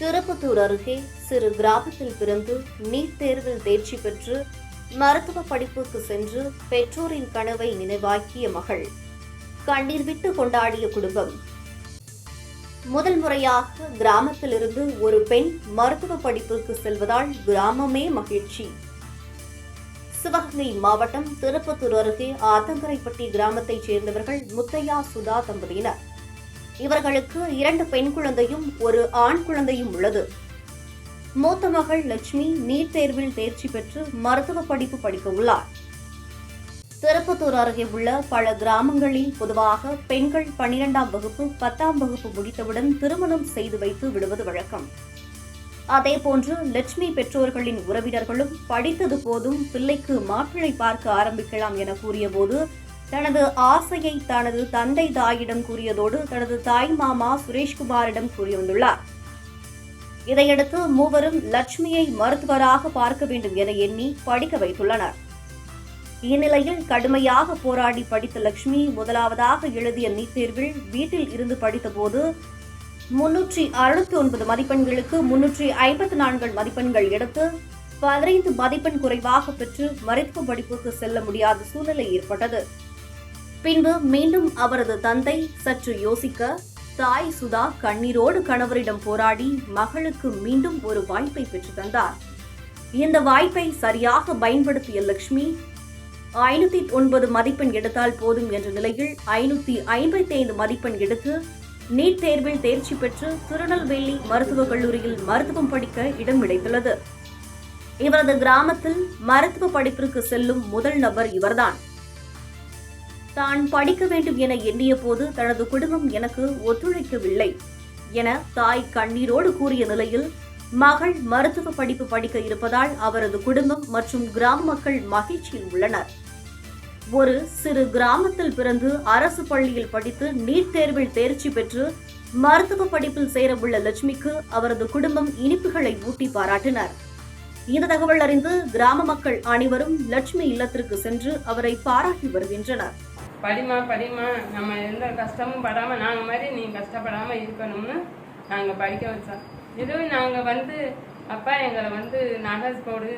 திருப்பத்தூர் அருகே சிறு கிராமத்தில் பிறந்து நீட் தேர்வில் தேர்ச்சி பெற்று மருத்துவ படிப்புக்கு சென்று பெற்றோரின் கனவை நினைவாக்கிய மகள். கண்ணீர் விட்டு கொண்டாடிய குடும்பம். முதல் முறையாக கிராமத்திலிருந்து ஒரு பெண் மருத்துவ படிப்புக்கு செல்வதால் கிராமமே மகிழ்ச்சி. சிவகங்கை மாவட்டம் திருப்பத்தூர் அருகே ஆத்தங்கரைப்பட்டி கிராமத்தைச் சேர்ந்தவர்கள் முத்தையா சுதா தம்பதியினர். இவர்களுக்கு இரண்டு பெண் குழந்தையும் ஒரு ஆண் குழந்தையும் உள்ளது. மூத்த மகள் லட்சுமி நீட் தேர்வில் தேர்ச்சி பெற்று மருத்துவ படிப்பு படிக்க உள்ளார் திருப்பத்தூர் அருகே உள்ள பல கிராமங்களில் பொதுவாக பெண்கள் பனிரெண்டாம் வகுப்பு பத்தாம் வகுப்பு முடித்தவுடன் திருமணம் செய்து வைத்து விடுவது வழக்கம். அதேபோன்று லட்சுமி பெற்றோர்களின் உறவினர்களும் படித்தது போதும் பிள்ளைக்கு மாப்பிள்ளை பார்க்க ஆரம்பிக்கலாம் என கூறியபோது தனது ஆசையை தனது தந்தை தாயிடம் கூறியதோடு தனது தாய் மாமா சுரேஷ்குமாரிடம் வந்துள்ளார் இதையடுத்து மூவரும் லட்சுமியை மருத்துவராக பார்க்க வேண்டும் என எண்ணி படிக்க வைத்துள்ளனர். இந்நிலையில் கடுமையாக போராடி படித்த லட்சுமி முதலாவதாக எழுதிய நீட் தேர்வில் வீட்டில் இருந்து படித்தபோது முன்னூற்றி அறுபத்தி ஒன்பது மதிப்பெண்களுக்கு முன்னூற்றி ஐம்பத்தி நான்கு மதிப்பெண்கள் எடுத்து பதினைந்து மதிப்பெண் குறைவாக பெற்று மருத்துவ படிப்புக்கு செல்ல முடியாத சூழ்நிலை ஏற்பட்டது. பின்பு மீண்டும் அவரது தந்தை சற்று யோசிக்க தாய் சுதா கண்ணீரோடு கணவரிடம் போராடி மகளுக்கு மீண்டும் ஒரு வாய்ப்பை பெற்று தந்தார். இந்த வாய்ப்பை சரியாக பயன்படுத்திய லக்ஷ்மி ஐநூத்தி ஒன்பது மதிப்பெண் எடுத்தால் போதும் என்ற நிலையில் ஐநூத்தி ஐம்பத்தி ஐந்து மதிப்பெண் எடுத்து நீட் தேர்வில் தேர்ச்சி பெற்று திருநெல்வேலி மருத்துவக் கல்லூரியில் மருத்துவம் படிக்க இடம் கிடைத்துள்ளது. இவரது கிராமத்தில் மருத்துவ படிப்பிற்கு செல்லும் முதல் நபர் இவர்தான். தான் படிக்க வேண்டும் என எண்ணிய போது தனது குடும்பம் எனக்கு ஒத்துழைக்கவில்லை என தாய் கண்ணீரோடு கூறிய நிலையில் மகள் மருத்துவ படிப்பு படிக்க இருப்பதால் அவரது குடும்பம் மற்றும் கிராம மக்கள் மகிழ்ச்சியில் உள்ளனர். ஒரு சிறு கிராமத்தில் பிறந்து அரசு பள்ளியில் படித்து நீட் தேர்வில் தேர்ச்சி பெற்று மருத்துவ படிப்பில் சேரவுள்ள லட்சுமிக்கு அவரது குடும்பம் இனிப்புகளை ஊட்டி பாராட்டினர். இந்த தகவல் அறிந்து கிராம மக்கள் அனைவரும் லட்சுமி இல்லத்திற்கு சென்று அவரை பாராட்டி வருகின்றனர். படிமா படிமா நம்ம எந்த கஷ்டமும் படாமல் நாங்கள் மாதிரி நீ கஷ்டப்படாமல் இருக்கணும்னு நாங்கள் படிக்க வச்சோம். இதுவும் நாங்கள் வந்து அப்பா எங்களை வந்து நகை போடு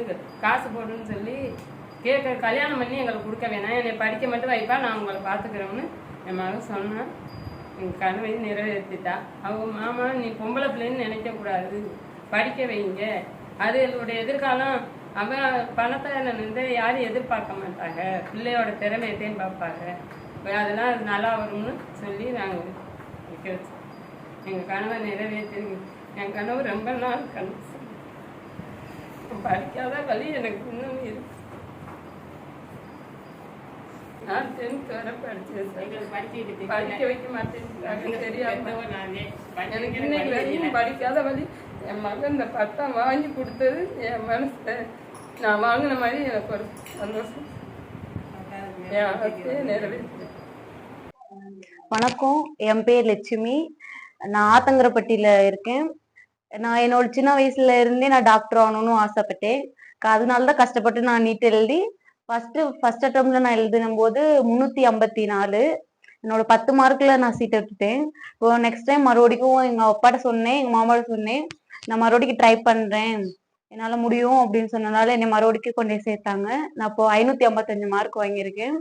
காசு போடுன்னு சொல்லி கேட்க கல்யாணம் பண்ணி எங்களுக்கு கொடுக்க வேணாம். என்னை படிக்க மட்டும் வைப்பா நான் உங்களை பார்த்துக்கிறோம்னு என் மகன் சொன்னான். எங்கள் கனவை நிறைவேற்றிட்டா. அவங்க மாமா நீ பொம்பளை பிள்ளைன்னு நினைக்கக்கூடாது படிக்க வைங்க. அது என்னுடைய எதிர்காலம். அவன் பணத்தை வந்து யாரும் எதிர்பார்க்க மாட்டாங்க. பிள்ளையோட திறமையத்தையும் பார்ப்பாங்க. அதெல்லாம் அது நல்லா வரும்னு சொல்லி நாங்கள் வைக்க வச்சோம். எங்கள் கனவை நிறைவேற்றி என் கனவு ரொம்ப நாள் கனவு படிக்காத வழி எனக்கு இன்னும் இருக்கு. நான் டென்த் வரை படிச்சேன் சார். படிக்க வைக்க மாட்டேன் தெரியாம. எனக்கு இன்னைக்கு வரையும் படிக்காத வழி என் மகன் இந்த பட்டம் வாங்கி கொடுத்தது என் மனசுல நான் வாங்கின மாதிரி எனக்கு ஒரு சந்தோஷம். என் ஆசையை நிறைவேற்று வணக்கம். என் பேர் லட்சுமி. நான் ஆத்தங்கரப்பட்டியில இருக்கேன். நான் என்னோட சின்ன வயசுல இருந்தே நான் டாக்டர் ஆகணும்னு ஆசைப்பட்டேன். க- அதனால தான் கஷ்டப்பட்டு நான் நீட் எழுதி ஃபர்ஸ்ட் ஃபர்ஸ்ட் அட்டம்ல நான் எழுதின போது முந்நூத்தி ஐம்பத்தி நாலு. என்னோட பத்து மார்க்ல நான் சீட் எடுத்துட்டேன் இப்போ நெக்ஸ்ட் டைம் மறுபடியும் எங்க அப்பாட்ட சொன்னேன் எங்க மாமாட்ட சொன்னேன். நான் மறுபடிக்கு ட்ரை பண்றேன். என்னால முடியும் அப்படின்னு சொன்னனால என்னை மறுபடியும் கொண்டு சேர்த்தாங்க. நான் இப்போ ஐநூத்தி ஐம்பத்தஞ்சு மார்க் வாங்கியிருக்கேன்.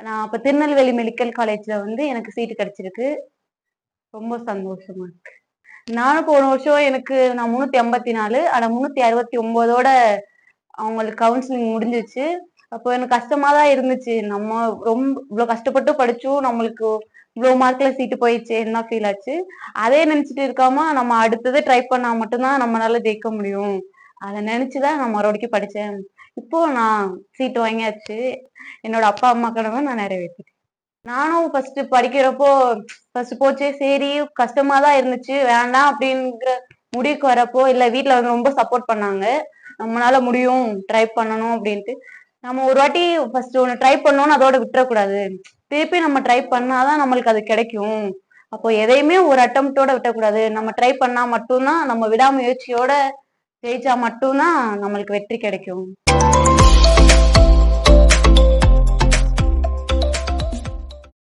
நான் அப்ப திருநெல்வேலி மெடிக்கல் காலேஜ்ல வந்து எனக்கு சீட்டு கிடைச்சிருக்கு. ரொம்ப சந்தோஷமா இருக்கு. நானும் போன வருஷம் எனக்கு நான் முன்னூத்தி ஐம்பத்தி நாலு ஆனா முன்னூத்தி அறுபத்தி ஒன்பதோட அவங்களுக்கு கவுன்சிலிங் முடிஞ்சிச்சு. அப்போ எனக்கு கஷ்டமா தான் இருந்துச்சு. நம்ம ரொம்ப இவ்வளவு கஷ்டப்பட்டு படிச்சும் நம்மளுக்கு இவ்வளவு மார்க்ல சீட்டு போயிடுச்சேன்னு தான் ஃபீல் ஆச்சு? அதே நினைச்சிட்டு இருக்காம நம்ம அடுத்தது ட்ரை பண்ணா மட்டும்தான் நம்மளால ஜெயிக்க முடியும். அதை நினைச்சுதான் நான் மறுபடிக்கும் படிச்சேன். இப்போ நான் சீட்டு வாங்கியாச்சு. என்னோட அப்பா அம்மா கனவை நான் நிறைவேற்றிட்டேன் நானும் ஃபர்ஸ்ட் படிக்கிறப்போ ஃபர்ஸ்ட் போச்சு சரி கஷ்டமா தான் இருந்துச்சு வேண்டாம் அப்படிங்கிற முடிவுக்கு வரப்போ இல்ல வீட்ல வந்து ரொம்ப சப்போர்ட் பண்ணாங்க. நம்மளால முடியும் ட்ரை பண்ணணும் அப்படின்ட்டு. நம்ம ஒரு வாட்டி ஃபர்ஸ்ட் ஒன்று ட்ரை பண்ணோம்னு அதோட விட்டுறக்கூடாது. திருப்பி நம்ம ட்ரை பண்ணாதான் நம்மளுக்கு அது கிடைக்கும். அப்போ எதையுமே ஒரு அட்டம்ப்டோட விட்டக்கூடாது. நம்ம ட்ரை பண்ணா மட்டும்தான் நம்ம விடாமுயற்சியோட ஜெயிச்சா மட்டும்தான் நம்மளுக்கு வெற்றி கிடைக்கும்.